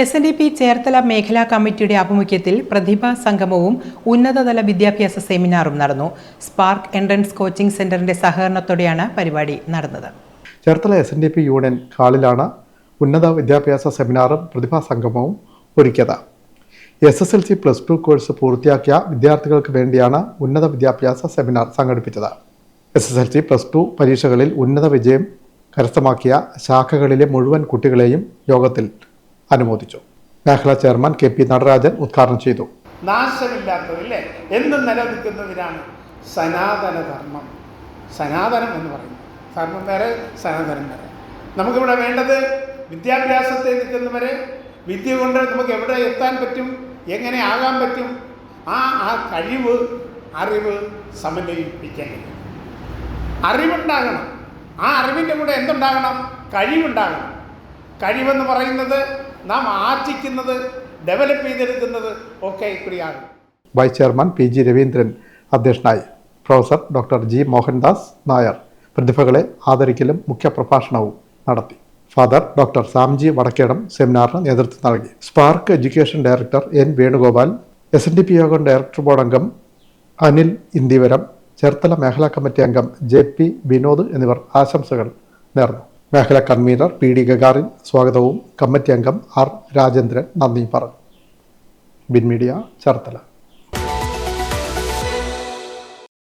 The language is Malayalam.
S N D P Cherthala മേഖലാ കമ്മിറ്റിയുടെ ആഭിമുഖ്യത്തിൽ പ്രതിഭാ സംഗമവും ഉന്നതതല വിദ്യാഭ്യാസ സെമിനാറും നടന്നു. സ്പാർക്ക് എൻട്രൻസ് കോച്ചിംഗ് സെന്ററിന്റെ സഹകരണത്തോടെയാണ് പരിപാടി നടന്നത്. Cherthala S N D P union ഹാളിലാണ് ഉന്നത വിദ്യാഭ്യാസ സെമിനാറും പ്രതിഭാ സംഗമവും ഒരുക്കിയത്. S S L C plus two course പൂർത്തിയാക്കിയ വിദ്യാർത്ഥികൾക്ക് വേണ്ടിയാണ് ഉന്നത വിദ്യാഭ്യാസ സെമിനാർ സംഘടിപ്പിച്ചത്. S S L C plus two പരീക്ഷകളിൽ ഉന്നത വിജയം കരസ്ഥമാക്കിയ ശാഖകളിലെ മുഴുവൻ കുട്ടികളെയും യോഗത്തിൽ അനുമോദിച്ചു. മേഖല ചെയർമാൻ കെ പി നടരാജൻ ഉദ്ഘാടനം ചെയ്തു. നാശമില്ലാത്തതില്ലേ എന്നും നിലനിൽക്കുന്നതിനാണ് സനാതന ധർമ്മം സനാതനം എന്ന് പറയുന്നത് ധർമ്മം വരെ സനാതനം വരെ നമുക്കിവിടെ വേണ്ടത് വിദ്യാഭ്യാസത്തെ നിൽക്കുന്നവരെ വിദ്യ കൊണ്ട് നമുക്ക് എവിടെ എത്താൻ പറ്റും എങ്ങനെ ആകാൻ പറ്റും ആ ആ കഴിവ് അറിവ് സമന്വയിപ്പിക്കാൻ അറിവുണ്ടാകണം. ആ അറിവിന്റെ കൂടെ എന്തുണ്ടാകണം? കഴിവുണ്ടാകണം. കഴിവെന്ന് പറയുന്നത് നാം ആർജിക്കുന്നത് ഡെവലപ്പ് ചെയ്തെടുക്കുന്നത് ഒക്കെ ഇക്കൂടിയാകും vice chairman P G Raveendran അധ്യക്ഷനായി professor doctor G Mohandas Nair പ്രതിഭകളെ ആദരിക്കലും മുഖ്യപ്രഭാഷണവും നടത്തി. ഫാദർ ഡോക്ടർ സാംജി വടക്കേടം സെമിനാറിന് നേതൃത്വം നൽകി. Spark education director N Venugopal S N D P യോഗം ഡയറക്ടർ ബോർഡ് അംഗം അനിൽ ഇന്ദിവരം ചേർത്തല മേഖലാ കമ്മിറ്റി അംഗം ജെ പി വിനോദ് എന്നിവർ ആശംസകൾ നേർന്നു. മേഖലാ കൺവീനർ പി ഡി ഗഗാറിൻ. സ്വാഗതവും കമ്മിറ്റി അംഗം ആർ രാജേന്ദ്രൻ. നന്ദി പറഞ്ഞു. ബിൻ മീഡിയ ചേർത്തല.